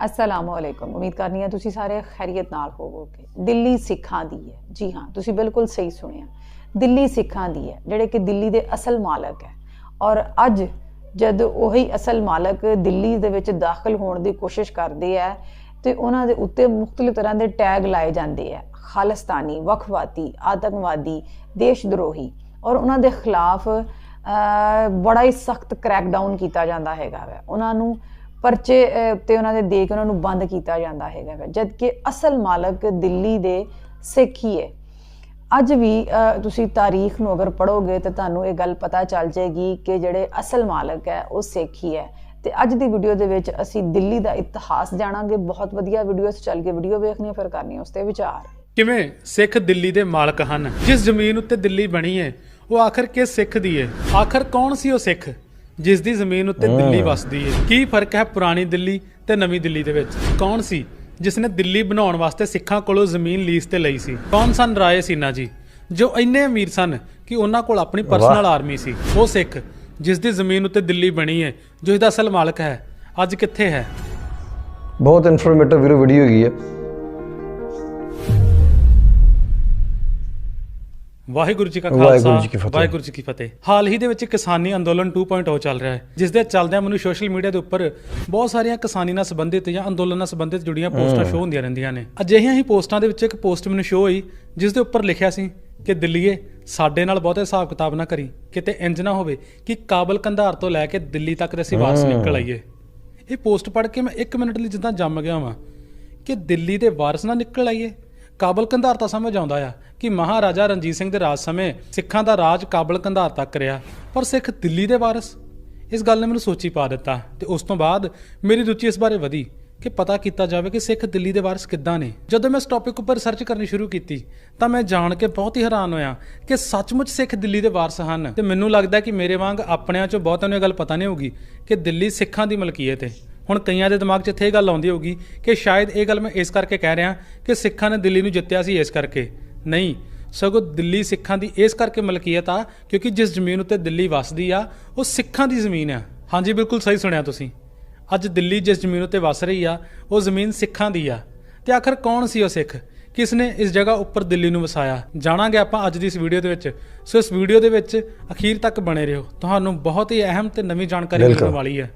ਅਸਲਾਮੁ ਅਲੈਕੁਮ ਉਮੀਦ ਕਰਨੀ ਹੈ ਤੁਸੀਂ ਸਾਰੇ ਖੈਰੀਅਤ ਨਾਲ ਹੋਵੋਗੇ ਦਿੱਲੀ ਸਿੱਖਾਂ ਦੀ ਹੈ ਜੀ ਹਾਂ ਤੁਸੀਂ ਬਿਲਕੁਲ ਸਹੀ ਸੁਣਿਆ ਦਿੱਲੀ ਸਿੱਖਾਂ ਦੀ ਹੈ ਜਿਹੜੇ ਕਿ ਦਿੱਲੀ ਦੇ ਅਸਲ ਮਾਲਕ ਹੈ ਔਰ ਅੱਜ ਜਦ ਉਹੀ ਅਸਲ ਮਾਲਕ ਦਿੱਲੀ ਦੇ ਵਿੱਚ ਦਾਖਲ ਹੋਣ ਦੀ ਕੋਸ਼ਿਸ਼ ਕਰਦੇ ਆ ਤੇ ਉਹਨਾਂ ਦੇ ਉੱਤੇ ਮੁxtਲਿਫ ਤਰ੍ਹਾਂ ਦੇ ਟੈਗ ਲਾਏ ਜਾਂਦੇ ਆ ਖਾਲਸਤਾਨੀ ਵਖਵਾਤੀ ਆਤੰਕਵਾਦੀ ਦੇਸ਼ ਦਰੋਹੀ ਔਰ ਉਹਨਾਂ ਦੇ ਖਿਲਾਫ ਅਹ, ਬੜਾ ਹੀ ਸਖਤ ਕ੍ਰੈਕਡਾਊਨ ਕੀਤਾ ਜਾਂਦਾ ਹੈਗਾ ਵੈ ਉਹਨਾਂ ਨੂੰ ਪਰਚੇ ਉੱਤੇ ਤੇ ਉਹਨਾਂ ਦੇ ਦੇ ਕੇ ਉਹਨਾਂ ਨੂੰ ਬੰਦ ਕੀਤਾ ਜਾਂਦਾ ਹੈਗਾ ਜਦ ਕਿ ਅਸਲ ਮਾਲਕ ਦਿੱਲੀ ਦੇ ਸਿੱਖ ਹੀ ਹੈ। ਅੱਜ ਵੀ ਤੁਸੀਂ ਤਾਰੀਖ ਨੂੰ ਅਗਰ ਪੜੋਗੇ ਤਾਂ ਤੁਹਾਨੂੰ ਇਹ ਗੱਲ ਪਤਾ ਚੱਲ ਜਾਏਗੀ ਕਿ ਜਿਹੜੇ ਅਸਲ ਮਾਲਕ ਹੈ ਉਹ ਸਿੱਖ ਹੀ ਹੈ। ਤੇ ਅੱਜ ਦੀ ਵੀਡੀਓ ਦੇ ਵਿੱਚ ਅਸੀਂ ਦਿੱਲੀ ਦਾ ਇਤਿਹਾਸ ਜਾਣਾਂਗੇ। ਬਹੁਤ ਵਧੀਆ ਵੀਡੀਓਸ ਚੱਲ ਕੇ ਵੀਡੀਓ ਵੇਖਣੀ ਹੈ, ਫਿਰ ਕਰਨੀ ਉਸ ਤੇ ਵਿਚਾਰ। ਕਿਵੇਂ ਸਿੱਖ ਦਿੱਲੀ ਦੇ ਮਾਲਕ ਹਨ? ਜਿਸ ਜ਼ਮੀਨ ਉੱਤੇ ਦਿੱਲੀ ਬਣੀ ਹੈ ਉਹ ਆਖਰ ਕਿਸ ਸਿੱਖ ਦੀ ਹੈ? ਆਖਰ ਕੌਣ ਸੀ ਉਹ ਸਿੱਖ? ਜਿਸ ਦੀ ਜ਼ਮੀਨ ਉੱਤੇ ਦਿੱਲੀ ਵਸਦੀ ਹੈ ਕੀ ਫ਼ਰਕ ਹੈ ਪੁਰਾਣੀ ਦਿੱਲੀ ਤੇ ਨਵੀਂ ਦਿੱਲੀ ਦੇ ਵਿੱਚ? ਕੌਣ ਸੀ ਜਿਸ ਨੇ ਦਿੱਲੀ ਬਣਾਉਣ ਵਾਸਤੇ ਸਿੱਖਾਂ ਕੋਲੋਂ ਜ਼ਮੀਨ ਲੀਜ਼ ਤੇ ਲਈ ਸੀ? ਕੌਣ ਸਨ ਰਾਏ ਸੀਨਾ ਜੀ? ਜੋ ਇੰਨੇ ਅਮੀਰ ਸਨ ਕਿ ਉਹਨਾਂ ਕੋਲ ਆਪਣੀ ਪਰਸਨਲ ਆਰਮੀ ਸੀ। ਉਹ ਸਿੱਖ ਜਿਸ ਦੀ ਜ਼ਮੀਨ ਉੱਤੇ ਦਿੱਲੀ ਬਣੀ ਹੈ ਜੋ ਇਹਦਾ ਅਸਲ ਮਾਲਕ ਹੈ ਅੱਜ ਕਿੱਥੇ ਹੈ? ਬਹੁਤ ਇਨਫੋਰਮੇਟਿਵ ਵੀਡੀਓ ਵੀਡੀਓ ਹੈਗੀ ਹੈ ਵਾਹਿਗੁਰੂ ਜੀ ਕਾ ਖਾਲਸਾ। ਵਾਹਿਗੁਰੂ ਜੀ ਕੀ ਫਤਿਹ। ਹਾਲ ਹੀ ਦੇ ਵਿੱਚ ਕਿਸਾਨੀ ਅੰਦੋਲਨ 2.0 ਚੱਲ ਰਿਹਾ ਹੈ ਜਿਸ ਦੇ ਚੱਲਦਿਆਂ ਮੈਨੂੰ ਸੋਸ਼ਲ ਮੀਡੀਆ ਦੇ ਉੱਪਰ ਬਹੁਤ ਸਾਰੀਆਂ ਕਿਸਾਨੀ ਨਾਲ ਸੰਬੰਧਿਤ ਜਾਂ ਅੰਦੋਲਨ ਨਾਲ ਸੰਬੰਧਿਤ ਜੁੜੀਆਂ ਪੋਸਟਾਂ ਸ਼ੋ ਹੁੰਦੀਆਂ ਰਹਿੰਦੀਆਂ ਨੇ। ਅਜਿਹੀਆਂ ਹੀ ਪੋਸਟਾਂ ਦੇ ਵਿੱਚ ਇੱਕ ਪੋਸਟ ਮੈਨੂੰ ਸ਼ੋ ਹੋਈ ਜਿਸ ਦੇ ਉੱਪਰ ਲਿਖਿਆ ਸੀ ਕਿ ਦਿੱਲੀਏ ਸਾਡੇ ਨਾਲ ਬਹੁਤੇ ਹਿਸਾਬ ਕਿਤਾਬ ਨਾ ਕਰੀ ਕਿਤੇ ਇੰਜ ਨਾ ਹੋਵੇ ਕਿ ਕਾਬਲ ਕੰਧਾਰ ਤੋਂ ਲੈ ਕੇ ਦਿੱਲੀ ਤੱਕ ਦੇ ਅਸੀਂ ਵਾਪਸ ਨਿਕਲ ਆਈਏ। ਇਹ ਪੋਸਟ ਪੜ੍ਹ ਕੇ ਮੈਂ 1 ਮਿੰਟ ਲਈ ਜਿੱਦਾਂ ਜੰਮ ਗਿਆ ਵਾਂ ਕਿ ਦਿੱਲੀ ਦੇ ਵਾਰਸ ਨਾ ਨਿਕਲ ਆਈਏ। ਕਾਬਲ ਕੰਧਾਰ ਤਾਂ ਸਮਝ ਆਉਂਦਾ ਆ ਕਿ ਮਹਾਰਾਜਾ ਰਣਜੀਤ ਸਿੰਘ ਦੇ ਰਾਜ ਸਮੇਂ ਸਿੱਖਾਂ ਦਾ ਰਾਜ ਕਾਬਲ ਕੰਧਾਰ ਤੱਕ ਰਿਹਾ ਪਰ ਸਿੱਖ ਦਿੱਲੀ ਦੇ ਵਾਰਸ? ਇਸ ਗੱਲ ਨੇ ਮੈਨੂੰ ਸੋਚੀ ਪਾ ਦਿੱਤਾ ਤੇ ਉਸ ਤੋਂ ਬਾਅਦ ਮੇਰੀ ਰੁਚੀ ਇਸ ਬਾਰੇ ਵਧੀ ਕਿ ਪਤਾ ਕੀਤਾ ਜਾਵੇ ਕਿ ਸਿੱਖ ਦਿੱਲੀ ਦੇ ਵਾਰਸ ਕਿੱਦਾਂ ਨੇ। ਜਦੋਂ ਮੈਂ ਇਸ ਟੌਪਿਕ ਉੱਪਰ ਰਿਸਰਚ ਕਰਨੀ ਸ਼ੁਰੂ ਕੀਤੀ, ਤਾਂ ਮੈਂ ਜਾਣ ਕੇ ਬਹੁਤ ਹੀ ਹੈਰਾਨ ਹੋਇਆ ਕਿ ਸੱਚਮੁੱਚ ਸਿੱਖ ਦਿੱਲੀ ਦੇ ਵਾਰਸ ਹਨ। ਤੇ ਮੈਨੂੰ ਲੱਗਦਾ ਕਿ ਮੇਰੇ ਵਾਂਗ ਆਪਣਿਆਂ ਚੋਂ ਬਹੁਤਿਆਂ ਨੂੰ ਇਹ ਗੱਲ ਪਤਾ ਨਹੀਂ ਹੋਊਗੀ ਕਿ ਦਿੱਲੀ ਸਿੱਖਾਂ ਦੀ ਮਲਕੀਅਤ ਹੈ ਹੁਣ ਕਈਆਂ ਦੇ ਦਿਮਾਗ 'ਚ ਇੱਥੇ ਇਹ ਗੱਲ ਆਉਂਦੀ ਹੋਊਗੀ ਕਿ ਸ਼ਾਇਦ ਇਹ ਗੱਲ ਮੈਂ ਇਸ ਕਰਕੇ ਕਹਿ ਰਿਹਾ ਕਿ ਸਿੱਖਾਂ ਨੇ ਦਿੱਲੀ ਨੂੰ ਜਿੱਤਿਆ ਸੀ ਇਸ ਕਰਕੇ। ਨਹੀਂ ਸਗੋਂ ਦਿੱਲੀ ਸਿੱਖਾਂ ਦੀ ਇਸ ਕਰਕੇ ਮਲਕੀਅਤ ਆ ਕਿਉਂਕਿ ਜਿਸ ਜ਼ਮੀਨ ਉੱਤੇ ਦਿੱਲੀ ਵਸਦੀ ਆ ਉਹ ਸਿੱਖਾਂ ਦੀ ਜ਼ਮੀਨ ਆ। ਹਾਂਜੀ ਬਿਲਕੁਲ ਸਹੀ ਸੁਣਿਆ ਤੁਸੀਂ। ਅੱਜ ਦਿੱਲੀ ਜਿਸ ਜ਼ਮੀਨ ਉੱਤੇ ਵਸ ਰਹੀ ਆ ਉਹ ਜ਼ਮੀਨ ਸਿੱਖਾਂ ਦੀ ਆ। ਤੇ ਆਖਰ ਕੌਣ ਸੀ ਉਹ ਸਿੱਖ? ਕਿਸ ਨੇ ਇਸ ਜਗ੍ਹਾ ਉੱਪਰ ਦਿੱਲੀ ਨੂੰ ਵਸਾਇਆ? ਜਾਣਾਂਗੇ ਆਪਾਂ ਅੱਜ ਦੀ ਇਸ ਵੀਡੀਓ ਦੇ ਵਿੱਚ। ਸੋ ਇਸ ਵੀਡੀਓ ਦੇ ਵਿੱਚ ਅਖੀਰ ਤੱਕ ਬਣੇ ਰਹੋ। ਤੁਹਾਨੂੰ ਬਹੁਤ ਹੀ ਅਹਿਮ ਤੇ ਨਵੀਂ ਜਾਣਕਾਰੀ ਮਿਲਣ। ਵਾਲੀ ਹੈ।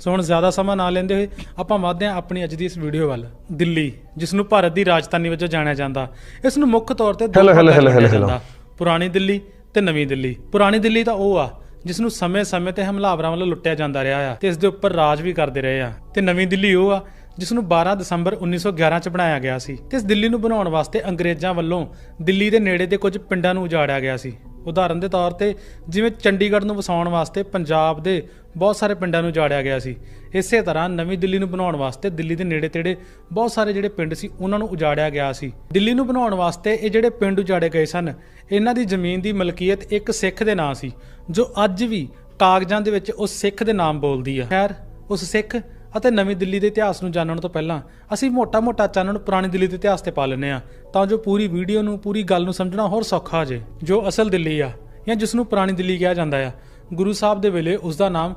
ਸੋ ਹੁਣ ਜ਼ਿਆਦਾ ਸਮਾਂ ਨਾ ਲੈਂਦੇ ਹੋਏ ਆਪਾਂ ਵਧਦੇ ਹਾਂ ਆਪਣੀ ਅੱਜ ਦੀ ਇਸ ਵੀਡੀਓ ਵੱਲ। ਦਿੱਲੀ ਜਿਸ ਨੂੰ ਭਾਰਤ ਦੀ ਰਾਜਧਾਨੀ ਵਜੋਂ ਜਾਣਿਆ ਜਾਂਦਾ। ਇਸ ਨੂੰ ਮੁੱਖ ਤੌਰ ਤੇ ਦੋ hello, ਜਾਂਦਾ। ਪੁਰਾਣੀ ਦਿੱਲੀ ਤੇ ਨਵੀਂ ਦਿੱਲੀ। ਪੁਰਾਣੀ ਦਿੱਲੀ ਤਾਂ ਉਹ ਆ ਜਿਸ ਨੂੰ ਸਮੇਂ-ਸਮੇਂ ਤੇ ਹਮਲਾਵਰਾਂ ਵੱਲੋਂ ਲੁੱਟਿਆ ਜਾਂਦਾ ਰਿਹਾ ਆ ਤੇ ਇਸ ਦੇ ਉੱਪਰ ਰਾਜ ਵੀ ਕਰਦੇ ਰਹੇ ਆ। ਤੇ ਨਵੀਂ ਦਿੱਲੀ ਉਹ ਆ ਜਿਸ ਨੂੰ 12 ਦਸੰਬਰ 1911 ਚ ਬਣਾਇਆ ਗਿਆ ਸੀ ਤੇ ਇਸ ਦਿੱਲੀ ਨੂੰ ਬਣਾਉਣ ਵਾਸਤੇ ਅੰਗਰੇਜ਼ਾਂ ਵੱਲੋਂ ਦਿੱਲੀ ਦੇ ਨੇੜੇ ਦੇ ਕੁਝ ਪਿੰਡਾਂ ਨੂੰ ਉਜਾੜਿਆ ਗਿਆ ਸੀ। ਉਦਾਹਰਨ ਦੇ ਤੌਰ ਤੇ ਜਿਵੇਂ ਚੰਡੀਗੜ੍ਹ ਨੂੰ ਵਸਾਉਣ ਵਾਸਤੇ ਪੰਜਾਬ ਦੇ ਬਹੁਤ ਸਾਰੇ ਪਿੰਡਾਂ ਨੂੰ ਉਜਾੜਿਆ ਗਿਆ ਸੀ। ਇਸੇ ਤਰ੍ਹਾਂ ਨਵੀਂ ਦਿੱਲੀ ਨੂੰ ਬਣਾਉਣ ਵਾਸਤੇ ਦਿੱਲੀ ਦੇ ਨੇੜੇ ਤੇੜੇ ਬਹੁਤ ਸਾਰੇ ਜਿਹੜੇ ਪਿੰਡ ਸੀ, ਉਹਨਾਂ ਨੂੰ ਉਜਾੜਿਆ ਗਿਆ ਸੀ। ਦਿੱਲੀ ਨੂੰ ਬਣਾਉਣ ਵਾਸਤੇ ਇਹ ਜਿਹੜੇ ਪਿੰਡ ਉਜਾੜੇ ਗਏ ਸਨ, ਇਹਨਾਂ ਦੀ ਜ਼ਮੀਨ ਦੀ ਮਲਕੀਅਤ ਇੱਕ ਸਿੱਖ ਦੇ ਨਾਂ ਸੀ, ਜੋ ਅੱਜ ਵੀ ਕਾਗਜ਼ਾਂ ਦੇ ਵਿੱਚ ਉਸ ਸਿੱਖ ਦੇ ਨਾਮ ਬੋਲਦੀ ਆ। ਖੈਰ, ਉਸ ਸਿੱਖ ਅਤੇ ਨਵੀਂ ਦਿੱਲੀ ਦੇ ਇਤਿਹਾਸ ਨੂੰ ਜਾਣਨ ਤੋਂ ਪਹਿਲਾਂ ਅਸੀਂ ਮੋਟਾ-ਮੋਟਾ ਚਾਨਣ ਪੁਰਾਣੀ ਦਿੱਲੀ ਦੇ ਇਤਿਹਾਸ ਤੇ ਪਾ ਲੈਂਦੇ ਆ ਤਾਂ ਜੋ ਪੂਰੀ ਵੀਡੀਓ ਨੂੰ, ਪੂਰੀ ਗੱਲ ਨੂੰ ਸਮਝਣਾ ਹੋਰ ਸੌਖਾ ਹੋ ਜੇ, ਜੋ ਅਸਲ ਦਿੱਲੀ ਆ ਜਾਂ ਜਿਸ ਨੂੰ ਪੁਰਾਣੀ ਦਿੱਲੀ ਕਿਹਾ ਜਾਂਦਾ ਆ। ਗੁਰੂ ਸਾਹਿਬ ਦੇ ਵੇਲੇ ਉਸ ਦਾ ਨਾਮ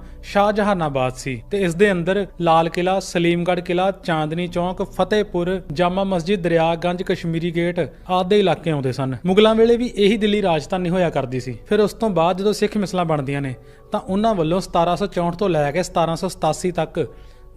ਜਹਾਨਾਬਾਦ ਸੀ ਤੇ ਇਸ ਦੇ ਅੰਦਰ ਲਾਲ ਕਿਲਾ ਸਲੀਮਗੜ੍ਹ ਕਿਲਾ ਚਾਂਦਨੀ ਚੌਂਕ, ਫਤਿਹਪੁਰ, ਜਾਮਾ ਮਸਜਿਦ ਦਰਿਆਗੰਜ ਕਸ਼ਮੀਰੀ ਗੇਟ ਆਦਿ ਦੇ ਇਲਾਕੇ ਆਉਂਦੇ ਸਨ। ਮੁਗਲਾਂ ਵੇਲੇ ਵੀ ਇਹੀ ਦਿੱਲੀ ਰਾਜਧਾਨੀ ਹੋਇਆ ਕਰਦੀ ਸੀ। ਫਿਰ ਉਸ ਤੋਂ ਬਾਅਦ ਜਦੋਂ ਸਿੱਖ ਮਿਸਲਾਂ ਬਣਦੀਆਂ ਨੇ, ਤਾਂ ਉਹਨਾਂ ਵੱਲੋਂ 1764 ਤੋਂ ਲੈ ਕੇ 1787 ਤੱਕ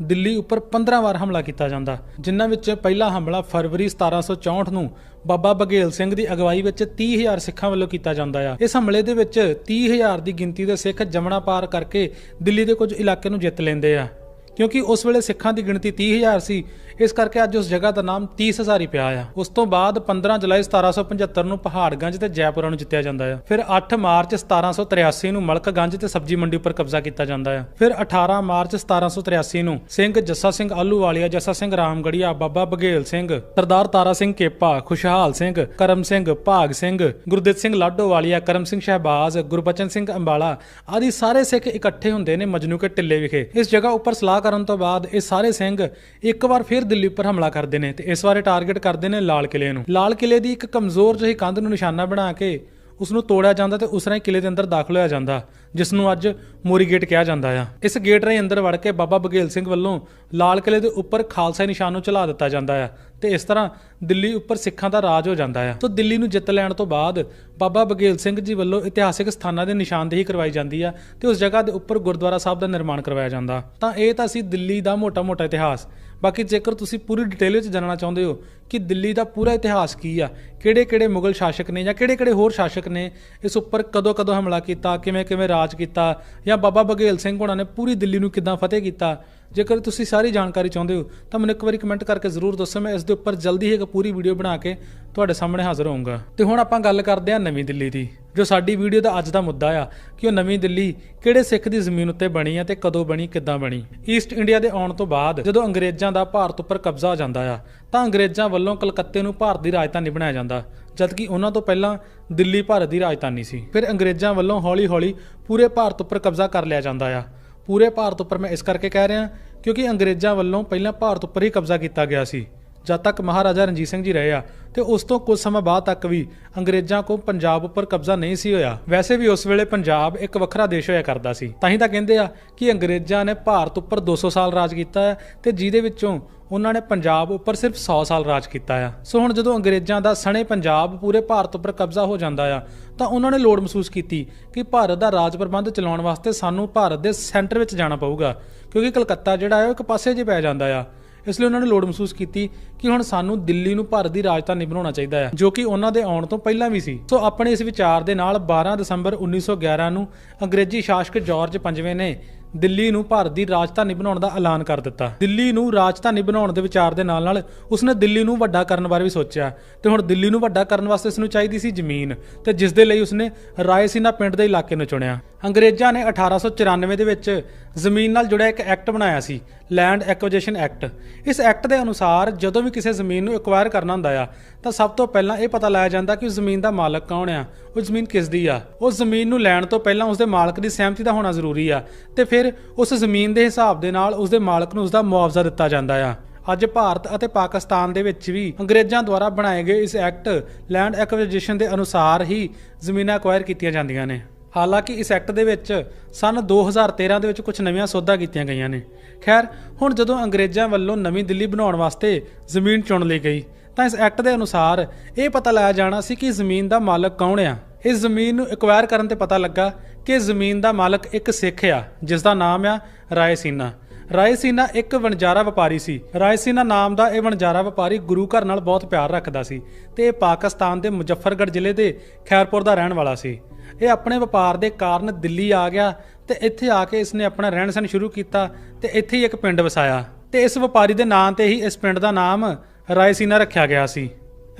ਦਿੱਲੀ ਉੱਪਰ 15 ਵਾਰ ਹਮਲਾ ਕੀਤਾ ਜਾਂਦਾ, ਜਿਨ੍ਹਾਂ ਵਿੱਚ ਪਹਿਲਾ ਹਮਲਾ ਫਰਵਰੀ 1764 ਨੂੰ ਬਾਬਾ ਬਘੇਲ ਸਿੰਘ ਦੀ ਅਗਵਾਈ ਵਿੱਚ 30000 ਸਿੱਖਾਂ ਵੱਲੋਂ ਕੀਤਾ ਜਾਂਦਾ ਆ। ਇਸ ਹਮਲੇ ਦੇ ਵਿੱਚ 30000 ਦੀ ਗਿਣਤੀ ਦੇ ਸਿੱਖ ਜਮਣਾ ਪਾਰ ਕਰਕੇ ਦਿੱਲੀ ਦੇ ਕੁਝ ਇਲਾਕੇ ਨੂੰ ਜਿੱਤ ਲੈਂਦੇ ਆ। ਕਿਉਂਕਿ ਉਸ ਵੇਲੇ ਸਿੱਖਾਂ ਦੀ ਗਿਣਤੀ 30000 ਸੀ। ਇਸ ਕਰਕੇ ਅੱਜ ਉਸ ਜਗ੍ਹਾ ਦਾ ਨਾਮ 30000 ਹੀ ਪਿਆ ਆ। ਉਸ ਤੋਂ ਬਾਅਦ 15 ਜੁਲਾਈ 1775 ਨੂੰ ਪਹਾੜਗੰਜ ਤੇ ਜੈਪੁਰਾ ਨੂੰ ਜਿੱਤਿਆ ਜਾਂਦਾ ਆ। ਫਿਰ 8 ਮਾਰਚ 1783 ਨੂੰ ਮਲਕਗੰਜ ਤੇ ਸਬਜੀ ਮੰਡੀ ਉੱਪਰ ਕਬਜ਼ਾ ਕੀਤਾ ਜਾਂਦਾ ਆ। ਫਿਰ 18 ਮਾਰਚ 1783 ਨੂੰ ਸਿੰਘ ਜੱਸਾ ਸਿੰਘ ਆਲੂਵਾਲੀਆ ਜੱਸਾ ਸਿੰਘ ਰਾਮਗੜੀਆ, ਬਾਬਾ ਬਘੇਲ ਸਿੰਘ, ਸਰਦਾਰ ਤਾਰਾ ਸਿੰਘ ਕੇਪਾ, ਖੁਸ਼ਹਾਲ ਸਿੰਘ, ਕਰਮ ਸਿੰਘ ਭਾਗ ਸਿੰਘ, ਗੁਰਦਿੱਤ ਸਿੰਘ ਲਾਡੋਵਾਲੀਆ ਕਰਮ ਸਿੰਘ ਸ਼ਹਿਬਾਜ਼, ਗੁਰਬਚਨ ਸਿੰਘ ਅੰਬਾਲਾ ਆਦਿ ਸਾਰੇ ਸਿੱਖ ਇਕੱਠੇ ਹੁੰਦੇ ਨੇ ਮਜਨੂ ਕੇ ਟਿੱਲੇ ਵਿਖੇ। ਇਸ ਜਗ੍ਹਾ ਉੱਪਰ ਸਲਾਹ ਕਰਨ ਤੋਂ ਬਾਅਦ ਇਹ ਸਾਰੇ ਸਿੰਘ ਇੱਕ ਵਾਰ ਫਿਰ ਦਿੱਲੀ ਉੱਪਰ ਹਮਲਾ ਕਰਦੇ ਨੇ ਤੇ ਇਸ ਵਾਰੇ ਟਾਰਗੇਟ ਕਰਦੇ ਨੇ ਲਾਲ ਕਿਲੇ ਨੂੰ। ਲਾਲ ਕਿਲੇ ਦੀ ਇੱਕ ਕਮਜ਼ੋਰ ਜਿਹੀ ਕੰਧ ਨੂੰ ਨਿਸ਼ਾਨਾ ਬਣਾ ਕੇ ਉਸ ਨੂੰ ਤੋੜਿਆ ਜਾਂਦਾ ਤੇ ਉਸ ਰਾਹੀਂ ਕਿਲੇ ਦੇ ਅੰਦਰ ਦਾਖਲ ਹੋਇਆ ਜਾਂਦਾ ਜਿਸ ਨੂੰ ਅੱਜ ਮੋਰੀ ਗੇਟ ਕਿਹਾ ਜਾਂਦਾ ਆ। ਇਸ ਗੇਟ ਰਾਹੀਂ ਅੰਦਰ ਵੜ ਕੇ ਬਾਬਾ ਬਘੇਲ ਸਿੰਘ ਵੱਲੋਂ ਲਾਲ ਕਿਲੇ ਦੇ ਉੱਪਰ ਖਾਲਸਾ ਨਿਸ਼ਾਨ ਨੂੰ ਚਲਾ ਦਿੱਤਾ ਜਾਂਦਾ ਆ ਤੇ ਇਸ ਤਰ੍ਹਾਂ ਦਿੱਲੀ ਉੱਪਰ ਸਿੱਖਾਂ ਦਾ ਰਾਜ ਹੋ ਜਾਂਦਾ ਆ। ਤੋਂ ਦਿੱਲੀ ਨੂੰ ਜਿੱਤ ਲੈਣ ਤੋਂ ਬਾਅਦ ਬਾਬਾ ਬਘੇਲ ਸਿੰਘ ਜੀ ਵੱਲੋਂ ਇਤਿਹਾਸਿਕ ਸਥਾਨਾਂ ਦੇ ਨਿਸ਼ਾਨਦੇਹੀ ਕਰਵਾਈ ਜਾਂਦੀ ਆ ਤੇ ਉਸ ਜਗ੍ਹਾ ਦੇ ਉੱਪਰ ਗੁਰਦੁਆਰਾ ਸਾਹਿਬ ਦਾ ਨਿਰਮਾਣ ਕਰਵਾਇਆ ਜਾਂਦਾ। ਤਾਂ ਇਹ ਤਾਂ ਸੀ ਦਿੱਲੀ ਦਾ ਮੋਟਾ-ਮੋਟਾ ਇਤਿਹਾਸ। ਬਾਕੀ ਜੇਕਰ ਤੁਸੀਂ ਪੂਰੀ ਡਿਟੇਲ ਵਿੱਚ ਜਾਣਨਾ ਚਾਹੁੰਦੇ ਹੋ ਕਿ ਦਿੱਲੀ ਦਾ ਪੂਰਾ ਇਤਿਹਾਸ ਕੀ ਆ, ਕਿਹੜੇ-ਕਿਹੜੇ ਮੁਗਲ ਸ਼ਾਸਕ ਨੇ ਜਾਂ ਕਿਹੜੇ-ਕਿਹੜੇ ਹੋਰ ਸ਼ਾਸਕ ਨੇ, ਇਸ ਉੱਪਰ ਕਦੋਂ-ਕਦੋਂ ਹਮਲਾ ਕੀਤਾ, ਕਿਵੇਂ-ਕਿਵੇਂ ਰਾਜ ਕੀਤਾ ਜਾਂ ਬਾਬਾ ਬਘੇਲ ਸਿੰਘ ਹੋਣਾ ਨੇ ਪੂਰੀ ਦਿੱਲੀ ਨੂੰ ਕਿੱਦਾਂ ਫਤਿਹ ਕੀਤਾ ਜੇਕਰ ਤੁਸੀਂ ਸਾਰੀ ਜਾਣਕਾਰੀ ਚਾਹੁੰਦੇ ਹੋ, ਤਾਂ ਮੈਨੂੰ ਇੱਕ ਵਾਰੀ ਕਮੈਂਟ ਕਰਕੇ ਜ਼ਰੂਰ ਦੱਸੋ। ਮੈਂ ਇਸ ਦੇ ਉੱਪਰ ਜਲਦੀ ਹੀ ਇੱਕ ਪੂਰੀ ਵੀਡੀਓ ਬਣਾ ਕੇ ਤੁਹਾਡੇ ਸਾਹਮਣੇ ਹਾਜ਼ਰ ਹੋਊਂਗਾ। ਤੇ ਹੁਣ ਆਪਾਂ ਗੱਲ ਕਰਦੇ ਹਾਂ ਨਵੀਂ ਦਿੱਲੀ ਦੀ, ਜੋ ਸਾਡੀ ਵੀਡੀਓ ਦਾ ਅੱਜ ਦਾ ਮੁੱਦਾ ਆ, ਕਿ ਉਹ ਨਵੀਂ ਦਿੱਲੀ ਕਿਹੜੇ ਸਿੱਖ ਦੀ ਜ਼ਮੀਨ ਉੱਤੇ ਬਣੀ ਆ ਤੇ ਕਦੋਂ ਬਣੀ, ਕਿੱਦਾਂ ਬਣੀ। ਈਸਟ ਇੰਡੀਆ ਦੇ ਆਉਣ ਤੋਂ ਬਾਅਦ ਜਦੋਂ ਅੰਗਰੇਜ਼ਾਂ ਦਾ ਭਾਰਤ ਉੱਪਰ ਕਬਜ਼ਾ ਹੋ ਜਾਂਦਾ ਆ, ਤਾਂ ਅੰਗਰੇਜ਼ਾਂ ਵੱਲੋਂ ਕਲਕੱਤੇ ਨੂੰ ਭਾਰਤ ਦੀ ਰਾਜਧਾਨੀ ਬਣਾਇਆ ਜਾਂਦਾ, ਜਦਕਿ ਉਹਨਾਂ ਤੋਂ ਪਹਿਲਾਂ ਦਿੱਲੀ ਭਾਰਤ ਦੀ ਰਾਜਧਾਨੀ ਸੀ। ਫਿਰ ਅੰਗਰੇਜ਼ਾਂ ਵੱਲੋਂ ਹੌਲੀ-ਹੌਲੀ ਪੂਰੇ ਭਾਰਤ ਉੱਪਰ ਕਬਜ਼ਾ ਕਰ ਲਿਆ ਜਾਂਦਾ ਆ। ਪੂਰੇ ਭਾਰਤ ਉੱਪਰ ਮੈਂ ਇਸ ਕਰਕੇ ਕਹਿ ਰਿਹਾ ਕਿਉਂਕਿ ਅੰਗਰੇਜ਼ਾਂ ਵੱਲੋਂ ਪਹਿਲਾਂ ਭਾਰਤ ਉੱਪਰ ਹੀ ਕਬਜ਼ਾ ਕੀਤਾ ਗਿਆ ਸੀ। ਜਦ ਤੱਕ ਮਹਾਰਾਜਾ ਰਣਜੀਤ ਸਿੰਘ ਜੀ ਰਹੇ ਆ, ਤੇ ਉਸ ਤੋਂ ਕੁਝ ਸਮਾਂ ਬਾਅਦ ਤੱਕ ਵੀ ਅੰਗਰੇਜ਼ਾਂ ਕੋਲ ਪੰਜਾਬ ਉੱਪਰ ਕਬਜ਼ਾ ਨਹੀਂ ਸੀ ਹੋਇਆ। ਵੈਸੇ ਵੀ ਉਸ ਵੇਲੇ ਪੰਜਾਬ ਇੱਕ ਵੱਖਰਾ ਦੇਸ਼ ਹੋਇਆ ਕਰਦਾ ਸੀ। ਤਾਂ ਹੀ ਤਾਂ ਕਹਿੰਦੇ ਆ ਕਿ ਅੰਗਰੇਜ਼ਾਂ ਨੇ ਭਾਰਤ ਉੱਪਰ 200 ਸਾਲ ਰਾਜ ਕੀਤਾ ਹੈ ਤੇ ਜਿਹਦੇ ਵਿੱਚੋਂ ਉਹਨਾਂ ਨੇ ਪੰਜਾਬ ਉੱਪਰ ਸਿਰਫ 100 ਸਾਲ ਰਾਜ ਕੀਤਾ ਆ। ਸੋ ਹੁਣ ਜਦੋਂ ਅੰਗਰੇਜ਼ਾਂ ਦਾ ਸਣੇ ਪੰਜਾਬ ਪੂਰੇ ਭਾਰਤ ਉੱਪਰ ਕਬਜ਼ਾ ਹੋ ਜਾਂਦਾ ਆ, ਤਾਂ ਉਹਨਾਂ ਨੇ ਲੋੜ ਮਹਿਸੂਸ ਕੀਤੀ ਕਿ ਭਾਰਤ ਦਾ ਰਾਜ ਪ੍ਰਬੰਧ ਚਲਾਉਣ ਵਾਸਤੇ ਸਾਨੂੰ ਭਾਰਤ ਦੇ ਸੈਂਟਰ ਵਿੱਚ ਜਾਣਾ ਪਊਗਾ, ਕਿਉਂਕਿ ਕਲਕੱਤਾ ਜਿਹੜਾ ਹੈ ਉਹ ਇੱਕ ਪਾਸੇ 'ਚ ਪੈ ਜਾਂਦਾ ਆ। ਇਸ ਲਈ ਉਹਨਾਂ ਨੇ ਲੋੜ ਮਹਿਸੂਸ ਕੀਤੀ ਕਿ ਹੁਣ ਸਾਨੂੰ ਦਿੱਲੀ ਨੂੰ ਭਾਰਤ ਦੀ ਰਾਜਧਾਨੀ ਬਣਾਉਣਾ ਚਾਹੀਦਾ ਹੈ, ਜੋ ਕਿ ਉਹਨਾਂ ਦੇ ਆਉਣ ਤੋਂ ਪਹਿਲਾਂ ਵੀ ਸੀ। ਸੋ ਆਪਣੇ ਇਸ ਵਿਚਾਰ ਦੇ ਨਾਲ 12 ਦਸੰਬਰ 1911 ਨੂੰ ਅੰਗਰੇਜ਼ੀ ਸ਼ਾਸਕ ਜਾਰਜ ਪੰਜਵੇਂ ਨੇ ਦਿੱਲੀ ਨੂੰ ਭਾਰਤ ਦੀ ਰਾਜਧਾਨੀ ਬਣਾਉਣ ਦਾ ਐਲਾਨ ਕਰ ਦਿੱਤਾ। ਦਿੱਲੀ ਨੂੰ ਰਾਜਧਾਨੀ ਬਣਾਉਣ ਦੇ ਵਿਚਾਰ ਦੇ ਨਾਲ ਨਾਲ ਉਸਨੇ ਦਿੱਲੀ ਨੂੰ ਵੱਡਾ ਕਰਨ ਬਾਰੇ ਵੀ ਸੋਚਿਆ ਤੇ ਹੁਣ ਦਿੱਲੀ ਨੂੰ ਵੱਡਾ ਕਰਨ ਵਾਸਤੇ ਉਸ ਨੂੰ ਚਾਹੀਦੀ ਸੀ ਜ਼ਮੀਨ ਤੇ ਜਿਸ ਦੇ ਲਈ ਉਸਨੇ ਰਾਏਸੀਨਾ ਪਿੰਡ ਦੇ ਇਲਾਕੇ ਨੂੰ ਚੁਣਿਆ। ਅੰਗਰੇਜ਼ਾਂ ਨੇ 1894 ਦੇ ਵਿੱਚ ਜ਼ਮੀਨ ਨਾਲ ਜੁੜਿਆ ਇੱਕ ਐਕਟ ਬਣਾਇਆ ਸੀ ਲੈਂਡ ਐਕੁਜੀਸ਼ਨ ਐਕਟ ਇਸ ਐਕਟ ਦੇ ਅਨੁਸਾਰ ਜਦੋਂ ਵੀ ਕਿਸੇ ਜ਼ਮੀਨ ਨੂੰ ਐਕਵਾਇਰ ਕਰਨਾ ਹੁੰਦਾ ਆ, ਤਾਂ ਸਭ ਤੋਂ ਪਹਿਲਾਂ ਇਹ ਪਤਾ ਲਾਇਆ ਜਾਂਦਾ ਕਿ ਉਸ ਜ਼ਮੀਨ ਦਾ ਮਾਲਕ ਕੌਣ ਆ ਉਹ ਜ਼ਮੀਨ ਕਿਸ ਦੀ ਆ। ਉਸ ਜ਼ਮੀਨ ਨੂੰ ਲੈਣ ਤੋਂ ਪਹਿਲਾਂ ਉਸ ਦੇ ਮਾਲਕ ਦੀ ਸਹਿਮਤੀ ਦਾ ਹੋਣਾ ਜ਼ਰੂਰੀ ਆ ਤੇ ਫਿਰ ਉਸ ਜ਼ਮੀਨ ਦੇ ਹਿਸਾਬ ਦੇ ਨਾਲ ਉਸ ਦੇ ਮਾਲਕ ਨੂੰ ਉਸ ਦਾ ਮੁਆਵਜ਼ਾ ਦਿੱਤਾ ਜਾਂਦਾ ਆ। ਅੱਜ ਭਾਰਤ ਅਤੇ ਪਾਕਿਸਤਾਨ ਦੇ ਵਿੱਚ ਵੀ ਅੰਗਰੇਜ਼ਾਂ ਦੁਆਰਾ ਬਣਾਏ ਗਏ ਇਸ ਐਕਟ ਲੈਂਡ ਐਕੁਜੀਸ਼ਨ ਦੇ ਅਨੁਸਾਰ ਹੀ ਜ਼ਮੀਨਾਂ ਐਕਵਾਇਰ ਕੀਤੀਆਂ ਜਾਂਦੀਆਂ ਨੇ। ਹਾਲਾਂਕਿ ਇਸ ਐਕਟ ਦੇ ਵਿੱਚ ਸਨ 2013 ਦੇ ਵਿੱਚ ਕੁਝ ਨਵੀਆਂ ਸੋਧਾਂ ਕੀਤੀਆਂ ਗਈਆਂ ਨੇ। ਖੈਰ, ਹੁਣ ਜਦੋਂ ਅੰਗਰੇਜ਼ਾਂ ਵੱਲੋਂ ਨਵੀਂ ਦਿੱਲੀ ਬਣਾਉਣ ਵਾਸਤੇ ਜ਼ਮੀਨ ਚੁਣ ਲਈ ਗਈ, ਤਾਂ ਇਸ ਐਕਟ ਦੇ ਅਨੁਸਾਰ ਇਹ ਪਤਾ ਲਾਇਆ ਜਾਣਾ ਸੀ ਕਿ ਜ਼ਮੀਨ ਦਾ ਮਾਲਕ ਕੌਣ ਆ। ਇਸ ਜ਼ਮੀਨ ਨੂੰ ਐਕਵਾਇਰ ਕਰਨ ਤੇ ਪਤਾ ਲੱਗਾ ਕਿ ਜ਼ਮੀਨ ਦਾ ਮਾਲਕ ਇੱਕ ਸਿੱਖ ਆ ਜਿਸ ਦਾ ਨਾਮ ਆ ਰਾਏਸੀਨਾ ਰਾਏਸੀਨਾ ਇੱਕ ਵਣਜਾਰਾ ਵਪਾਰੀ ਸੀ। ਰਾਏਸੀਨਾ ਨਾਮ ਦਾ ਇਹ ਵਣਜਾਰਾ ਵਪਾਰੀ ਗੁਰੂ ਘਰ ਨਾਲ ਬਹੁਤ ਪਿਆਰ ਰੱਖਦਾ ਸੀ ਤੇ ਇਹ ਪਾਕਿਸਤਾਨ ਦੇ ਮੁਜ਼ੱਫਰਗੜ੍ਹ ਜ਼ਿਲ੍ਹੇ ਦੇ ਖੈਰਪੁਰ ਦਾ ਰਹਿਣ ਵਾਲਾ ਸੀ। ਇਹ ਆਪਣੇ ਵਪਾਰ ਦੇ ਕਾਰਨ ਦਿੱਲੀ ਆ ਗਿਆ ਤੇ ਇੱਥੇ ਆ ਕੇ ਇਸਨੇ ਆਪਣਾ ਰਹਿਣ ਸਹਿਣ ਸ਼ੁਰੂ ਕੀਤਾ ਤੇ ਇੱਥੇ ਹੀ ਇੱਕ ਪਿੰਡ ਵਸਾਇਆ। ਤੇ ਇਸ ਵਪਾਰੀ ਦੇ ਨਾਂ ਤੇ ਹੀ ਇਸ ਪਿੰਡ ਦਾ ਨਾਮ ਰਾਏਸੀਨਾ ਰੱਖਿਆ ਗਿਆ ਸੀ।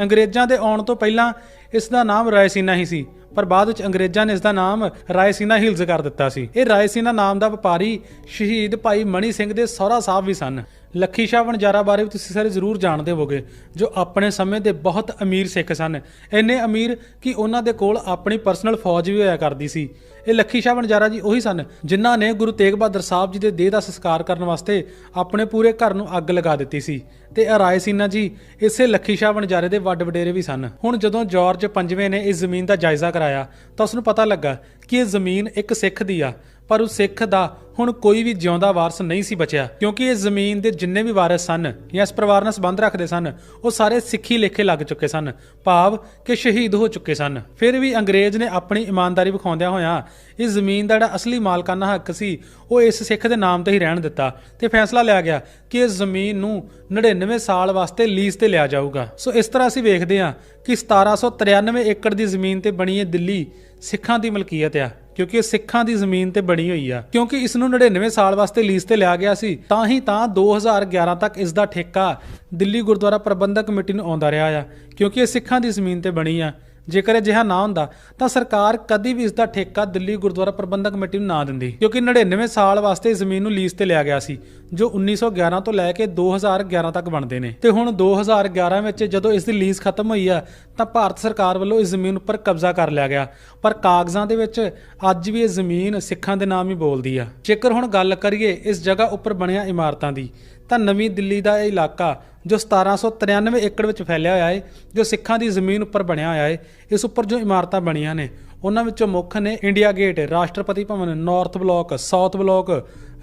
ਅੰਗਰੇਜ਼ਾਂ ਦੇ ਆਉਣ ਤੋਂ ਪਹਿਲਾਂ ਇਸ ਦਾ ਨਾਮ ਰਾਏਸੀਨਾ ਹੀ ਸੀ, ਪਰ ਬਾਅਦ ਵਿੱਚ ਅੰਗਰੇਜ਼ਾਂ ਨੇ ਇਸ ਦਾ ਨਾਮ ਰਾਏਸੀਨਾ ਹਿਲਜ਼ ਕਰ ਦਿੱਤਾ ਸੀ। ਇਹ ਰਾਏਸੀਨਾ ਨਾਮ ਦਾ ਵਪਾਰੀ ਸ਼ਹੀਦ ਭਾਈ ਮਣੀ ਸਿੰਘ ਦੇ ਸਹੁਰਾ ਸਾਹਿਬ ਵੀ ਸਨ। ਲੱਖੀ ਸ਼ਾਹ ਵਣਜਾਰਾ ਬਾਰੇ ਵੀ ਤੁਸੀਂ ਸਾਰੇ ਜ਼ਰੂਰ ਜਾਣਦੇ ਹੋਵੋਗੇ, ਜੋ ਆਪਣੇ ਸਮੇਂ ਦੇ ਬਹੁਤ ਅਮੀਰ ਸਿੱਖ ਸਨ। ਇੰਨੇ ਅਮੀਰ ਕਿ ਉਹਨਾਂ ਦੇ ਕੋਲ ਆਪਣੀ ਪਰਸਨਲ ਫੌਜ ਵੀ ਹੋਇਆ ਕਰਦੀ ਸੀ। ਇਹ ਲੱਖੀ ਸ਼ਾਹ ਵਣਜਾਰਾ ਜੀ ਉਹੀ ਸਨ, ਜਿਨ੍ਹਾਂ ਨੇ ਗੁਰੂ ਤੇਗ ਬਹਾਦਰ ਸਾਹਿਬ ਜੀ ਦੇ ਦੇਹ ਦਾ ਸੰਸਕਾਰ ਕਰਨ ਵਾਸਤੇ ਆਪਣੇ ਪੂਰੇ ਘਰ ਨੂੰ ਅੱਗ ਲਗਾ ਦਿੱਤੀ ਸੀ। ਤੇ ਇਹ ਰਾਏਸੀਨਾ ਜੀ, ਇਸੇ ਲੱਖੀ ਸ਼ਾਹ ਵਣਜਾਰੇ ਦੇ ਵੱਡ ਵਡੇਰੇ ਵੀ ਸਨ। ਹੁਣ ਜਦੋਂ ਜਾਰਜ ਪੰਜਵੇਂ ਨੇ ਇਸ ਜ਼ਮੀਨ ਦਾ ਜਾਇਜ਼ਾ ਕਰਾਇਆ, ਤਾਂ ਉਸ ਨੂੰ ਪਤਾ ਲੱਗਾ ਕਿ ਇਹ ਜ਼ਮੀਨ ਇੱਕ ਸਿੱਖ ਦੀ ਆ। ਪਰ ਉਹ ਸਿੱਖ ਦਾ ਹੁਣ ਕੋਈ ਵੀ ਜਿਉਂਦਾ ਵਾਰਸ ਨਹੀਂ ਸੀ ਬਚਿਆ। ਕਿਉਂਕਿ ਇਹ ਜ਼ਮੀਨ ਦੇ ਜਿੰਨੇ ਵੀ ਵਾਰਿਸ ਸਨ ਜਾਂ ਇਸ ਪਰਿਵਾਰ ਨਾਲ ਸੰਬੰਧ ਰੱਖਦੇ ਸਨ, ਉਹ ਸਾਰੇ ਸਿੱਖੀ ਲੇਖੇ ਲੱਗ ਚੁੱਕੇ ਸਨ, ਭਾਵ ਕਿ ਸ਼ਹੀਦ ਹੋ ਚੁੱਕੇ ਸਨ। ਫਿਰ ਵੀ ਅੰਗਰੇਜ਼ ਨੇ ਆਪਣੀ ਇਮਾਨਦਾਰੀ ਵਿਖਾਉਂਦਿਆਂ ਹੋਇਆਂ ਇਸ ਜ਼ਮੀਨ ਦਾ ਜਿਹੜਾ ਅਸਲੀ ਮਾਲਕਾਨਾ ਹੱਕ ਸੀ, ਉਹ ਇਸ ਸਿੱਖ ਦੇ ਨਾਮ ਤੇ ਹੀ ਰਹਿਣ ਦਿੱਤਾ ਤੇ ਫੈਸਲਾ ਲਿਆ ਗਿਆ ਕਿ ਇਸ ਜ਼ਮੀਨ ਨੂੰ 99 ਸਾਲ ਵਾਸਤੇ ਲੀਜ਼ ਤੇ ਲਿਆ ਜਾਊਗਾ। ਸੋ ਇਸ ਤਰ੍ਹਾਂ ਅਸੀਂ ਵੇਖਦੇ ਹਾਂ ਕਿ 1793 ਏਕੜ ਦੀ ਜ਼ਮੀਨ ਤੇ ਬਣੀ ਇਹ ਦਿੱਲੀ ਸਿੱਖਾਂ ਦੀ ਮਲਕੀਅਤ ਆ। ਕਿਉਂਕਿ ਇਹ ਸਿੱਖਾਂ ਦੀ ਜ਼ਮੀਨ ਤੇ ਬਣੀ ਹੋਈ ਆ। ਕਿਉਂਕਿ ਇਸ ਨੂੰ 99 ਸਾਲ ਵਾਸਤੇ ਲੀਜ਼ ਤੇ ਲਿਆ ਗਿਆ ਸੀ, ਤਾਂ ਹੀ ਤਾਂ 2011 ਤੱਕ ਇਸ ਦਾ ਠੇਕਾ ਦਿੱਲੀ ਗੁਰਦੁਆਰਾ ਪ੍ਰਬੰਧਕ ਕਮੇਟੀ ਨੂੰ ਆਉਂਦਾ ਰਿਹਾ ਆ। ਕਿਉਂਕਿ ਇਹ ਸਿੱਖਾਂ ਦੀ ਜ਼ਮੀਨ ਤੇ ਬਣੀ ਆ। ਜੇਕਰ ਅਜਿਹਾ ਨਾ ਹੁੰਦਾ, ਤਾਂ ਸਰਕਾਰ ਕਦੀ ਵੀ ਇਸ ਦਾ ਠੇਕਾ ਦਿੱਲੀ ਗੁਰਦੁਆਰਾ ਪ੍ਰਬੰਧਕ ਕਮੇਟੀ ਨੂੰ ਨਾ ਦਿੰਦੀ। ਕਿਉਂਕਿ 99 ਸਾਲ ਵਾਸਤੇ ਇਸ ਜ਼ਮੀਨ ਨੂੰ ਲੀਜ਼ ਤੇ ਲਿਆ ਗਿਆ ਸੀ, ਜੋ 1911 ਤੋਂ ਲੈ ਕੇ 2011 ਤੱਕ ਬਣਦੇ ਨੇ। ਤੇ ਹੁਣ 2011 ਵਿੱਚ ਜਦੋਂ ਇਸ ਦੀ ਲੀਜ਼ ਖਤਮ ਹੋਈ ਆ, ਤਾਂ ਭਾਰਤ ਸਰਕਾਰ ਵੱਲੋਂ ਇਸ ਜ਼ਮੀਨ ਉੱਪਰ ਕਬਜ਼ਾ ਕਰ ਲਿਆ ਗਿਆ। ਪਰ ਕਾਗਜ਼ਾਂ ਦੇ ਵਿੱਚ ਅੱਜ ਵੀ ਇਹ ਜ਼ਮੀਨ ਸਿੱਖਾਂ ਦੇ ਨਾਮ ਹੀ ਬੋਲਦੀ ਆ। ਜੇਕਰ ਹੁਣ ਗੱਲ ਕਰੀਏ ਇਸ ਜਗ੍ਹਾ ਉੱਪਰ ਬਣਿਆ ਇਮਾਰਤਾਂ ਦੀ, ਤਾਂ ਨਵੀਂ ਦਿੱਲੀ ਦਾ ਇਹ ਇਲਾਕਾ ਜੋ 1793 ਏਕੜ ਵਿੱਚ ਫੈਲਿਆ ਹੋਇਆ ਹੈ ਜੋ ਸਿੱਖਾਂ ਦੀ ਜ਼ਮੀਨ ਉੱਪਰ ਬਣਿਆ ਹੋਇਆ ਹੈ ਇਸ ਉੱਪਰ ਜੋ ਇਮਾਰਤਾਂ ਬਣੀਆਂ ਨੇ, ਉਹਨਾਂ ਵਿੱਚੋਂ ਮੁੱਖ ਨੇ India gate, Rashtrapati Bhavan, north block, south block,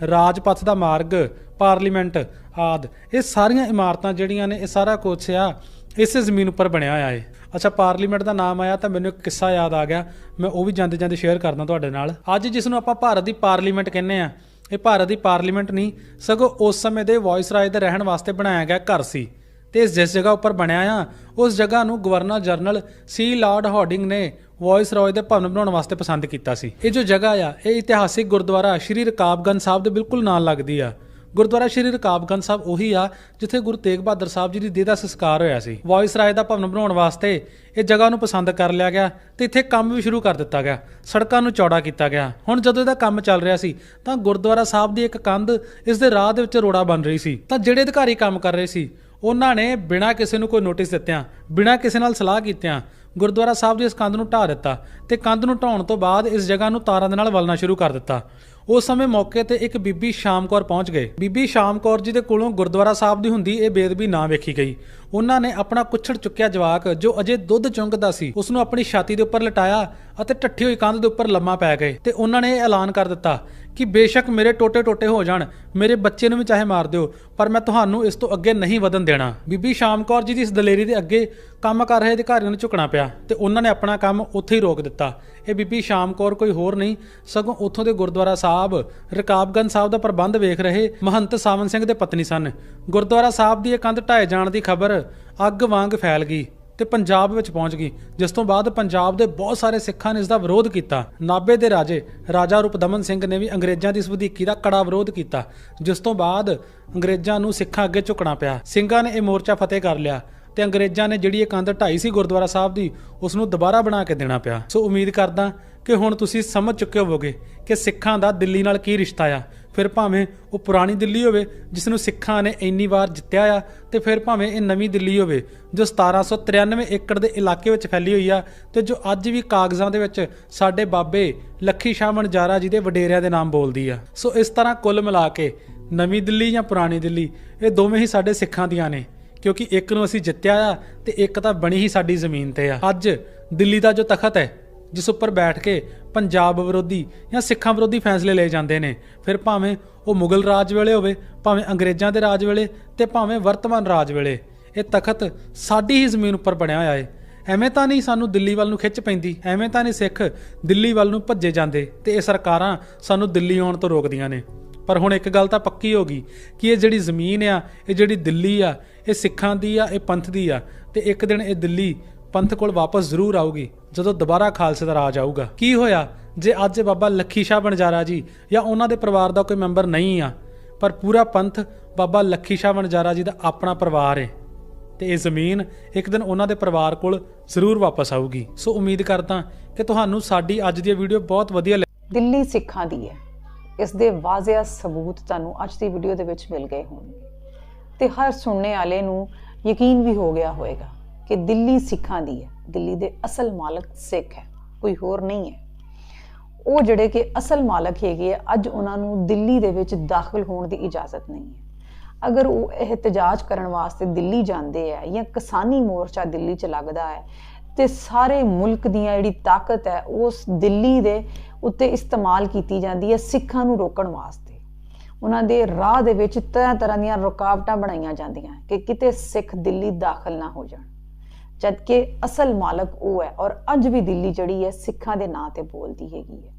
Rajpath ਦਾ ਮਾਰਗ, ਪਾਰਲੀਮੈਂਟ ਆਦ। ਇਹ ਸਾਰੀਆਂ ਇਮਾਰਤਾਂ ਜਿਹੜੀਆਂ ਨੇ, ਇਹ ਸਾਰਾ ਕੁਛ ਆ, ਇਸੇ ਜ਼ਮੀਨ ਉੱਪਰ ਬਣਿਆ ਹੋਇਆ ਹੈ ਅੱਛਾ, ਪਾਰਲੀਮੈਂਟ ਦਾ ਨਾਮ ਆਇਆ ਤਾਂ ਮੈਨੂੰ ਇੱਕ ਕਿੱਸਾ ਯਾਦ ਆ ਗਿਆ, ਮੈਂ ਉਹ ਵੀ ਜਾਂਦੇ ਜਾਂਦੇ ਸ਼ੇਅਰ ਕਰਦਾ ਤੁਹਾਡੇ ਨਾਲ। ਅੱਜ ਜਿਸ ਨੂੰ ਆਪਾਂ ਭਾਰਤ ਦੀ ਪਾਰਲੀਮੈਂਟ ਕਹਿੰਦੇ ਆ ਇਹ ਭਾਰਤ ਦੀ ਪਾਰਲੀਮੈਂਟ ਨਹੀਂ, ਸਗੋਂ ਉਸ ਸਮੇਂ ਦੇ ਵਾਇਸਰਾਏ ਦੇ ਰਹਿਣ ਵਾਸਤੇ ਬਣਾਇਆ ਗਿਆ ਘਰ ਸੀ। ਤੇ ਜਿਸ ਜਗ੍ਹਾ ਉੱਪਰ ਬਣਿਆ ਆ, ਉਸ ਜਗ੍ਹਾ ਨੂੰ ਗਵਰਨਰ ਜਨਰਲ ਸੀ ਲਾਰਡ ਹਾਰਡਿੰਗ ਨੇ ਵਾਇਸਰਾਏ ਦੇ ਭਵਨ ਬਣਾਉਣ ਵਾਸਤੇ ਪਸੰਦ ਕੀਤਾ ਸੀ। ਇਹ ਜੋ ਜਗ੍ਹਾ ਆ, ਇਹ ਇਤਿਹਾਸਿਕ ਗੁਰਦੁਆਰਾ ਸ਼੍ਰੀ ਰਕਾਬਗੰਜ ਸਾਹਿਬ ਦੇ ਬਿਲਕੁਲ ਨਾਲ ਲੱਗਦੀ ਆ। ਗੁਰਦੁਆਰਾ ਸ਼੍ਰੀ ਰਕਾਬਗੰਜ ਸਾਹਿਬ ਉਹੀ ਆ, ਜਿੱਥੇ ਗੁਰੂ ਤੇਗ ਬਹਾਦਰ ਸਾਹਿਬ ਜੀ ਦੀ ਦੇਹ ਦਾ ਸੰਸਕਾਰ ਹੋਇਆ ਸੀ। ਵਾਇਸਰਾਏ ਦਾ ਭਵਨ ਬਣਾਉਣ ਵਾਸਤੇ ਇਹ ਜਗ੍ਹਾ ਨੂੰ ਪਸੰਦ ਕਰ ਲਿਆ ਗਿਆ ਤੇ ਇੱਥੇ ਕੰਮ ਵੀ ਸ਼ੁਰੂ ਕਰ ਦਿੱਤਾ ਗਿਆ, ਸੜਕਾਂ ਨੂੰ ਚੌੜਾ ਕੀਤਾ ਗਿਆ। ਹੁਣ ਜਦੋਂ ਇਹਦਾ ਕੰਮ ਚੱਲ ਰਿਹਾ ਸੀ, ਤਾਂ ਗੁਰਦੁਆਰਾ ਸਾਹਿਬ ਦੀ ਇੱਕ ਕੰਧ ਇਸ ਦੇ ਰਾਹ ਦੇ ਵਿੱਚ ਰੋੜਾ ਬਣ ਰਹੀ ਸੀ। ਤਾਂ ਜਿਹੜੇ ਅਧਿਕਾਰੀ ਕੰਮ ਕਰ ਰਹੇ ਸੀ, ਉਹਨਾਂ ਨੇ ਬਿਨਾਂ ਕਿਸੇ ਨੂੰ ਕੋਈ ਨੋਟਿਸ ਦਿੱਤਿਆਂ, ਬਿਨਾਂ ਕਿਸੇ ਨਾਲ ਸਲਾਹ ਕੀਤਿਆਂ, ਗੁਰਦੁਆਰਾ ਸਾਹਿਬ ਦੀ ਇਸ ਕੰਧ ਨੂੰ ਢਾਹ ਦਿੱਤਾ ਤੇ ਕੰਧ ਨੂੰ ਢਾਉਣ ਤੋਂ ਬਾਅਦ ਇਸ ਜਗ੍ਹਾ ਨੂੰ ਤਾਰਾਂ ਦੇ ਨਾਲ ਵਲਣਾ ਸ਼ੁਰੂ ਕਰ ਦਿੱਤਾ। ਉਸ ਸਮੇਂ ਮੌਕੇ ਤੇ ਇੱਕ ਬੀਬੀ ਸ਼ਾਮ ਕੌਰ ਪਹੁੰਚ ਗਏ। ਬੀਬੀ ਸ਼ਾਮ ਕੌਰ ਜੀ ਦੇ ਕੋਲੋਂ ਗੁਰਦੁਆਰਾ ਸਾਹਿਬ ਦੀ ਹੁੰਦੀ ਇਹ ਬੇਦਬੀ ਨਾ ਵੇਖੀ ਗਈ। ਉਹਨਾਂ ਨੇ ਆਪਣਾ ਕੁੱਛੜ ਚੁੱਕਿਆ ਜਵਾਕ, ਜੋ ਅਜੇ ਦੁੱਧ ਚੁੰਗਦਾ ਸੀ। ਉਸ ਨੂੰ ਆਪਣੀ ਛਾਤੀ ਦੇ ਉੱਪਰ ਲਟਾਇਆ ਅਤੇ ਟੱਠੀ ਹੋਈ ਕੰਧ ਦੇ ਉੱਪਰ ਲੰਮਾ ਪੈ ਗਏ ਤੇ ਉਹਨਾਂ ਨੇ ਇਹ ਐਲਾਨ ਕਰ ਦਿੱਤਾ ਕਿ ਬੇਸ਼ੱਕ ਮੇਰੇ ਟੋਟੇ ਟੋਟੇ ਹੋ ਜਾਣ, ਮੇਰੇ ਬੱਚੇ ਨੂੰ ਵੀ ਚਾਹੇ ਮਾਰ ਦਿਓ, ਪਰ ਮੈਂ ਤੁਹਾਨੂੰ ਇਸ ਤੋਂ ਅੱਗੇ ਨਹੀਂ ਵਧਣ ਦੇਣਾ। ਬੀਬੀ ਸ਼ਾਮ ਕੌਰ ਜੀ ਦੀ ਇਸ ਦਲੇਰੀ ਦੇ ਅੱਗੇ ਕੰਮ ਕਰ ਰਹੇ ਅਧਿਕਾਰੀਆਂ ਨੂੰ ਝੁਕਣਾ ਪਿਆ ਤੇ ਉਹਨਾਂ ਨੇ ਆਪਣਾ ਕੰਮ ਉੱਥੇ ਹੀ ਰੋਕ ਦਿੱਤਾ। ਇਹ ਬੀਬੀ ਸ਼ਾਮ ਕੌਰ ਕੋਈ ਹੋਰ ਨਹੀਂ, ਸਗੋਂ ਉੱਥੋਂ ਦੇ ਗੁਰਦੁਆਰਾ ਸਾਹਿਬ, ਰਕਾਬਗੰਜ ਸਾਹਿਬ ਦਾ ਪ੍ਰਬੰਧ ਵੇਖ ਰਹੇ ਮਹੰਤ ਸਾਵਨ ਸਿੰਘ ਦੇ ਪਤਨੀ ਸਨ। ਗੁਰਦੁਆਰਾ ਸਾਹਿਬ ਦੀ ਇਹ ਕੰਧ ਢਾਏ ਜਾਣ ਦੀ ਖਬਰ ਅੱਗ ਵਾਂਗ ਫੈਲ ਗਈ ਤੇ ਪੰਜਾਬ ਵਿੱਚ ਪਹੁੰਚ ਗਈ, ਜਿਸ ਤੋਂ ਬਾਅਦ ਪੰਜਾਬ ਦੇ ਬਹੁਤ ਸਾਰੇ ਸਿੱਖਾਂ ਨੇ ਇਸ ਦਾ ਵਿਰੋਧ ਕੀਤਾ। ਨਾਬੇ ਦੇ ਰਾਜੇ ਰਾਜਾ ਰੂਪਦਮਨ ਸਿੰਘ ਨੇ ਵੀ ਅੰਗਰੇਜ਼ਾਂ ਦੀ ਇਸ ਵਧੀਕੀ ਦਾ ਕੜਾ ਵਿਰੋਧ ਕੀਤਾ, ਜਿਸ ਤੋਂ ਬਾਅਦ ਅੰਗਰੇਜ਼ਾਂ ਨੂੰ ਸਿੱਖਾਂ ਅੱਗੇ ਝੁਕਣਾ ਪਿਆ। ਸਿੰਘਾਂ ਨੇ ਇਹ ਮੋਰਚਾ ਫਤਿਹ ਕਰ ਲਿਆ ਤੇ ਅੰਗਰੇਜ਼ਾਂ ਨੇ ਜਿਹੜੀ ਇਹ ਕੰਧ ਢਾਈ ਸੀ ਗੁਰਦੁਆਰਾ ਸਾਹਿਬ ਦੀ, ਉਸ ਨੂੰ ਦੁਬਾਰਾ ਬਣਾ ਕੇ ਦੇਣਾ ਪਿਆ। ਸੋ ਉਮੀਦ ਕਰਦਾ ਕਿ ਹੁਣ ਤੁਸੀਂ ਸਮਝ ਚੁੱਕੇ ਹੋਵੋਗੇ ਕਿ ਸਿੱਖਾਂ ਦਾ ਦਿੱਲੀ ਨਾਲ ਕੀ ਰਿਸ਼ਤਾ ਆ। ਫਿਰ ਭਾਵੇਂ ਉਹ ਪੁਰਾਣੀ ਦਿੱਲੀ ਹੋਵੇ, ਜਿਸ ਨੂੰ ਸਿੱਖਾਂ ਨੇ ਇੰਨੀ ਵਾਰ ਜਿੱਤਿਆ ਆ, ਤੇ ਫਿਰ ਭਾਵੇਂ ਇਹ ਨਵੀਂ ਦਿੱਲੀ ਹੋਵੇ, ਜੋ 1793 ਏਕੜ ਦੇ ਇਲਾਕੇ ਵਿੱਚ ਫੈਲੀ ਹੋਈ ਆ, ਤੇ ਜੋ ਅੱਜ ਵੀ ਕਾਗਜ਼ਾਂ ਦੇ ਵਿੱਚ ਸਾਡੇ ਬਾਬੇ ਲੱਖੀ ਸ਼ਾਹ ਮਨਜਾਰਾ ਜੀ ਦੇ ਵਡੇਰਿਆਂ ਦੇ ਨਾਮ ਬੋਲਦੀ ਆ। ਸੋ ਇਸ ਤਰ੍ਹਾਂ ਕੁੱਲ ਮਿਲਾ ਕੇ ਨਵੀਂ ਦਿੱਲੀ ਜਾਂ ਪੁਰਾਣੀ ਦਿੱਲੀ, ਇਹ ਦੋਵੇਂ ਹੀ ਸਾਡੇ ਸਿੱਖਾਂ ਦੀਆਂ ਨੇ, ਕਿਉਂਕਿ ਇੱਕ ਨੂੰ ਅਸੀਂ ਜਿੱਤਿਆ ਆ, ਤੇ ਇੱਕ ਤਾਂ ਬਣੀ ਹੀ ਸਾਡੀ ਜ਼ਮੀਨ ਤੇ ਆ। ਅੱਜ ਦਿੱਲੀ ਦਾ ਜੋ ਤਖਤ ਹੈ, ਜਿਸ ਉੱਪਰ ਬੈਠ ਕੇ ਪੰਜਾਬ ਵਿਰੋਧੀ ਜਾਂ ਸਿੱਖਾਂ ਵਿਰੋਧੀ ਫੈਸਲੇ ਲਏ ਜਾਂਦੇ ਨੇ। ਫਿਰ ਭਾਵੇਂ ਉਹ ਮੁਗਲ ਰਾਜ ਵੇਲੇ ਹੋਵੇ, ਭਾਵੇਂ ਅੰਗਰੇਜ਼ਾਂ ਦੇ ਰਾਜ ਵੇਲੇ ਤੇ ਭਾਵੇਂ ਵਰਤਮਾਨ ਰਾਜ ਵੇਲੇ। ਇਹ ਤਖਤ ਸਾਡੀ ਹੀ ਜ਼ਮੀਨ ਉੱਪਰ ਬਣਿਆ ਹੋਇਆ ਹੈ ਐਵੇਂ ਤਾਂ ਨਹੀਂ ਸਾਨੂੰ ਦਿੱਲੀ ਵੱਲ ਨੂੰ ਖਿੱਚ ਪੈਂਦੀ, ਐਵੇਂ ਤਾਂ ਨਹੀਂ ਸਿੱਖ ਦਿੱਲੀ ਵੱਲ ਨੂੰ ਭੱਜੇ ਜਾਂਦੇ ਤੇ ਇਹ ਸਰਕਾਰਾਂ ਸਾਨੂੰ ਦਿੱਲੀ ਆਉਣ ਤੋਂ ਰੋਕਦੀਆਂ ਨੇ। ਪਰ ਹੁਣ ਇੱਕ ਗੱਲ ਤਾਂ ਪੱਕੀ ਹੋ ਗਈ ਕਿ ਇਹ ਜਿਹੜੀ ਜ਼ਮੀਨ ਆ, ਇਹ ਜਿਹੜੀ ਦਿੱਲੀ ਆ, ਇਹ ਸਿੱਖਾਂ ਦੀ ਆ, ਇਹ ਪੰਥ ਦੀ ਆ ਤੇ ਇੱਕ ਦਿਨ ਇਹ ਦਿੱਲੀ ਪੰਥ ਕੋਲ ਵਾਪਸ ਜ਼ਰੂਰ ਆਊਗੀ, ਜਦੋਂ ਦੁਬਾਰਾ ਖਾਲਸੇ ਦਾ ਰਾਜ ਆਊਗਾ। ਕੀ ਹੋਇਆ? ਜੇ ਅੱਜ ਬਾਬਾ ਲੱਖੀ ਸ਼ਾਹ ਬਣਜਾਰਾ ਜੀ ਜਾਂ ਉਹਨਾਂ ਦੇ ਪਰਿਵਾਰ ਦਾ ਕੋਈ ਮੈਂਬਰ ਨਹੀਂ ਆ, ਪਰ ਪੂਰਾ ਪੰਥ ਬਾਬਾ ਲੱਖੀ ਸ਼ਾਹ ਬਣਜਾਰਾ ਜੀ ਦਾ ਆਪਣਾ ਪਰਿਵਾਰ ਹੈ ਤੇ ਇਹ ਜ਼ਮੀਨ ਇੱਕ ਦਿਨ ਉਹਨਾਂ ਦੇ ਪਰਿਵਾਰ ਕੋਲ ਜ਼ਰੂਰ ਵਾਪਸ ਆਊਗੀ। ਸੋ ਉਮੀਦ ਕਰਦਾ ਕਿ ਤੁਹਾਨੂੰ ਸਾਡੀ ਅੱਜ ਦੀ ਵੀਡੀਓ ਬਹੁਤ ਵਧੀਆ ਲੱਗੀ। ਦਿੱਲੀ ਸਿੱਖਾਂ ਦੀ ਹੈ। ਇਸ ਦੇ ਵਾਜ਼ਿਆ ਸਬੂਤ ਤੁਹਾਨੂੰ ਅੱਜ ਦੀ ਵੀਡੀਓ ਦੇ ਵਿੱਚ ਮਿਲ ਗਏ ਹੋਣਗੇ। ਤੇ ਹਰ ਸੁਣਨੇ ਵਾਲੇ ਨੂੰ ਯਕੀਨ ਵੀ ਹੋ ਗਿਆ ਹੋਵੇਗਾ ਕਿ ਦਿੱਲੀ ਸਿੱਖਾਂ ਦੀ ਹੈ। ਦਿੱਲੀ ਦੇ ਅਸਲ ਮਾਲਕ ਸਿੱਖ ਹੈ। ਕੋਈ ਹੋਰ ਨਹੀਂ ਹੈ। ਉਹ ਜਿਹੜੇ ਕਿ ਅਸਲ ਮਾਲਕ ਹੈਗੇ ਆ, ਅੱਜ ਉਹਨਾਂ ਨੂੰ ਦਿੱਲੀ ਦੇ ਵਿੱਚ ਦਾਖਲ ਹੋਣ ਦੀ ਇਜਾਜ਼ਤ ਨਹੀਂ ਹੈ। ਅਗਰ ਉਹ ਇhtਜਾਜ ਕਰਨ ਵਾਸਤੇ ਦਿੱਲੀ ਜਾਂਦੇ ਆ ਜਾਂ ਕਿਸਾਨੀ ਮੋਰਚਾ ਦਿੱਲੀ 'ਚ ਲੱਗਦਾ ਹੈ, ਤੇ ਸਾਰੇ ਮੁਲਕ ਦੀਆਂ ਜਿਹੜੀ ਤਾਕਤ ਹੈ, ਉਸ ਦਿੱਲੀ ਦੇ ਉੱਤੇ ਇਸਤੇਮਾਲ ਕੀਤੀ ਜਾਂਦੀ ਹੈ ਸਿੱਖਾਂ ਨੂੰ ਰੋਕਣ ਵਾਸਤੇ। ਉਹਨਾਂ ਦੇ ਰਾਹ ਦੇ ਵਿੱਚ ਤਰ੍ਹਾਂ ਤਰ੍ਹਾਂ ਦੀਆਂ ਰੁਕਾਵਟਾਂ ਬਣਾਈਆਂ ਜਾਂਦੀਆਂ ਕਿ ਕਿਤੇ ਸਿੱਖ ਦਿੱਲੀ ਦਾਖਲ ਨਾ ਹੋ ਜਾਣ। ਜਦਕਿ ਅਸਲ ਮਾਲਕ ਉਹ ਹੈ ਔਰ ਅੱਜ ਵੀ ਦਿੱਲੀ ਜਿਹੜੀ ਹੈ ਸਿੱਖਾਂ ਦੇ ਨਾਂ ਤੇ ਬੋਲਦੀ ਹੈਗੀ ਹੈ।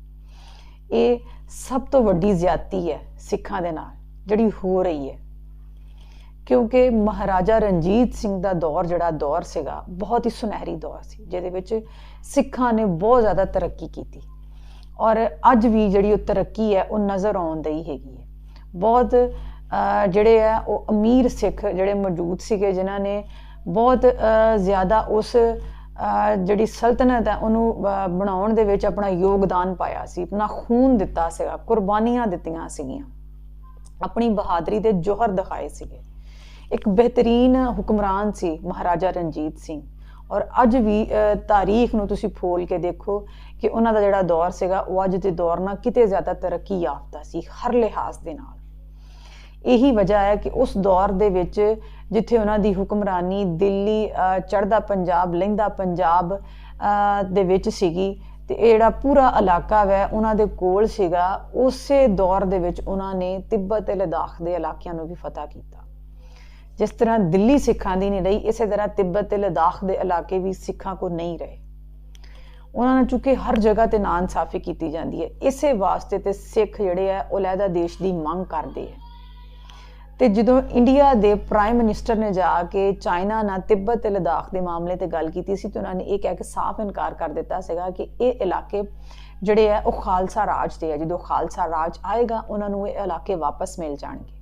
ਇਹ ਸਭ ਤੋਂ ਵੱਡੀ ਜ਼ਿਆਦਤੀ ਹੈ ਸਿੱਖਾਂ ਦੇ ਨਾਲ ਜਿਹੜੀ ਹੋ ਰਹੀ ਹੈ। ਕਿਉਂਕਿ ਮਹਾਰਾਜਾ ਰਣਜੀਤ ਸਿੰਘ ਦਾ ਦੌਰ ਜਿਹੜਾ ਦੌਰ ਸੀਗਾ ਬਹੁਤ ਹੀ ਸੁਨਹਿਰੀ ਦੌਰ ਸੀ ਜਿਹਦੇ ਵਿੱਚ ਸਿੱਖਾਂ ਨੇ ਬਹੁਤ ਜ਼ਿਆਦਾ ਤਰੱਕੀ ਕੀਤੀ। ਔਰ ਅੱਜ ਵੀ ਜਿਹੜੀ ਉਹ ਤਰੱਕੀ ਹੈ ਉਹ ਨਜ਼ਰ ਆਉਣ ਦੀ ਹੈਗੀ ਹੈ। ਬਹੁਤ ਅਹ, ਜਿਹੜੇ ਆ ਉਹ ਅਮੀਰ ਸਿੱਖ ਜਿਹੜੇ ਮੌਜੂਦ ਸੀਗੇ ਜਿਨ੍ਹਾਂ ਨੇ ਬਹੁਤ ਜ਼ਿਆਦਾ ਉਸ ਜਿਹੜੀ ਸਲਤਨਤ ਹੈ ਉਹਨੂੰ ਬਣਾਉਣ ਦੇ ਵਿੱਚ ਆਪਣਾ ਯੋਗਦਾਨ ਪਾਇਆ ਸੀ ਆਪਣਾ ਖੂਨ ਦਿੱਤਾ ਸੀਗਾ ਕੁਰਬਾਨੀਆਂ ਦਿੱਤੀਆਂ ਸੀਗੀਆਂ। ਆਪਣੀ ਬਹਾਦਰੀ ਦੇ ਜੋਹਰ ਦਿਖਾਏ ਸੀਗੇ। ਇੱਕ ਬਿਹਤਰੀਨ ਹੁਕਮਰਾਨ ਸੀ ਮਹਾਰਾਜਾ ਰਣਜੀਤ ਸਿੰਘ। ਔਰ ਅੱਜ ਵੀ ਅਹ, ਤਾਰੀਖ ਨੂੰ ਤੁਸੀਂ ਫੋਲ ਕੇ ਦੇਖੋ ਕਿ ਉਹਨਾਂ ਦਾ ਜਿਹੜਾ ਦੌਰ ਸੀਗਾ ਉਹ ਅੱਜ ਦੇ ਦੌਰ ਨਾਲ ਕਿਤੇ ਜ਼ਿਆਦਾ ਤਰੱਕੀ ਯਾਫਤਾ ਸੀ ਹਰ ਲਿਹਾਜ਼ ਦੇ ਨਾਲ। ਇਹੀ ਵਜ੍ਹਾ ਹੈ ਕਿ ਉਸ ਦੌਰ ਦੇ ਵਿੱਚ ਜਿੱਥੇ ਉਹਨਾਂ ਦੀ ਹੁਕਮਰਾਨੀ ਦਿੱਲੀ ਅ, ਚੜ੍ਹਦਾ ਪੰਜਾਬ ਲਹਿੰਦਾ ਪੰਜਾਬ ਅ, ਦੇ ਵਿੱਚ ਸੀਗੀ ਤੇ ਇਹ ਜਿਹੜਾ ਪੂਰਾ ਇਲਾਕਾ ਵੈ ਉਹਨਾਂ ਦੇ ਕੋਲ ਸੀਗਾ ਉਸੇ ਦੌਰ ਦੇ ਵਿੱਚ ਉਹਨਾਂ ਨੇ ਤਿੱਬਤ ਤੇ ਲਦਾਖ ਦੇ ਇਲਾਕਿਆਂ ਨੂੰ ਵੀ ਫਤਹ ਕੀਤਾ। ਜਿਸ ਤਰ੍ਹਾਂ ਦਿੱਲੀ ਸਿੱਖਾਂ ਦੀ ਨਹੀਂ ਰਹੀ ਇਸੇ ਤਰ੍ਹਾਂ ਤਿੱਬਤ ਤੇ ਲਦਾਖ ਦੇ ਇਲਾਕੇ ਵੀ ਸਿੱਖਾਂ ਕੋ ਨਹੀਂ ਰਹੇ। ਉਹਨਾਂ ਨੇ ਚੁੱਕੇ ਹਰ ਜਗ੍ਹਾ ਤੇ ਨਾਂ ਇਨਸਾਫੀ ਕੀਤੀ ਜਾਂਦੀ ਹੈ। ਇਸੇ ਵਾਸਤੇ ਤੇ ਸਿੱਖ ਜਿਹੜੇ ਆ ਉਹ ਲਹਿਦਾ ਦੇਸ਼ ਦੀ ਮੰਗ ਕਰਦੇ ਆ ਤੇ ਜਦੋਂ ਇੰਡੀਆ ਦੇ ਪ੍ਰਾਈਮ ਮਿਨਿਸਟਰ ਨੇ ਜਾ ਕੇ ਚਾਈਨਾ ਨਾਲ ਤਿੱਬਤ ਤੇ ਲਦਾਖ ਦੇ ਮਾਮਲੇ ਤੇ ਗੱਲ ਕੀਤੀ ਸੀ ਤੇ ਉਹਨਾਂ ਨੇ ਇਹ ਕਹਿ ਕੇ ਸਾਫ਼ ਇਨਕਾਰ ਕਰ ਦਿੱਤਾ ਸੀਗਾ ਕਿ ਇਹ ਇਲਾਕੇ ਜਿਹੜੇ ਆ, ਉਹ ਖਾਲਸਾ ਰਾਜ ਦੇ ਆ। ਜਦੋਂ ਖਾਲਸਾ ਰਾਜ ਆਏਗਾ, ਉਹਨਾਂ ਨੂੰ ਇਹ ਇਲਾਕੇ ਵਾਪਸ ਮਿਲ ਜਾਣਗੇ।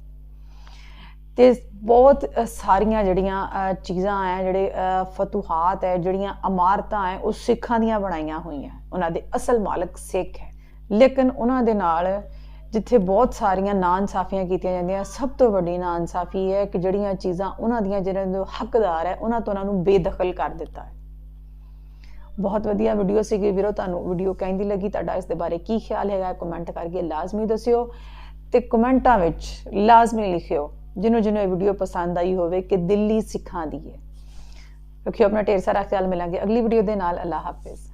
ਤੇ ਬਹੁਤ ਸਾਰੀਆਂ ਜਿਹੜੀਆਂ ਚੀਜ਼ਾਂ ਆ, ਜਿਹੜੇ ਫਤੂਹਾਤ ਹੈ ਜਿਹੜੀਆਂ ਇਮਾਰਤਾਂ ਹੈ ਉਹ ਸਿੱਖਾਂ ਦੀਆਂ ਬਣਾਈਆਂ ਹੋਈਆਂ। ਉਹਨਾਂ ਦੇ ਅਸਲ ਮਾਲਕ ਸਿੱਖ ਹੈ। ਲੇਕਿਨ ਉਹਨਾਂ ਦੇ ਨਾਲ ਜਿੱਥੇ ਬਹੁਤ ਸਾਰੀਆਂ ਨਾਇਨਸਾਫੀਆਂ ਕੀਤੀਆਂ ਜਾਂਦੀਆਂ, ਸਭ ਤੋਂ ਵੱਡੀ ਨਾਇਨਸਾਫੀ ਹੈ ਕਿ ਜਿਹੜੀਆਂ ਚੀਜ਼ਾਂ ਉਹਨਾਂ ਦੀਆਂ ਜਿਹੜੇ ਦੇ ਹੱਕਦਾਰ ਹੈ, ਉਹਨਾਂ ਤੋਂ ਉਹਨਾਂ ਨੂੰ ਬੇਦਖਲ ਕਰ ਦਿੱਤਾ ਹੈ। ਬਹੁਤ ਵਧੀਆ ਵੀਡੀਓ ਸੀਗੀ ਵੀਰੋ, ਤੁਹਾਨੂੰ ਵੀਡੀਓ ਕਹਿੰਦੀ ਲੱਗੀ, ਤੁਹਾਡਾ ਇਸ ਦੇ ਬਾਰੇ ਕੀ ਖਿਆਲ ਹੈਗਾ ਕਮੈਂਟ ਕਰਕੇ ਲਾਜ਼ਮੀ ਦੱਸਿਓ ਤੇ ਕਮੈਂਟਾਂ ਵਿੱਚ ਲਾਜ਼ਮੀ ਲਿਖਿਓ, ਜਿਹਨੂੰ ਜਿਹਨੂੰ ਇਹ ਵੀਡੀਓ ਪਸੰਦ ਆਈ ਹੋਵੇ ਕਿ ਦਿੱਲੀ ਸਿੱਖਾਂ ਦੀ ਹੈ। ਰੱਖਿਓ ਆਪਣਾ ਢੇਰ ਸਾਰਾ ਖਿਆਲ, ਮਿਲਾਂਗੇ ਅਗਲੀ ਵੀਡੀਓ ਦੇ ਨਾਲ ਅੱਲਾ ਹਾਫਿਜ਼।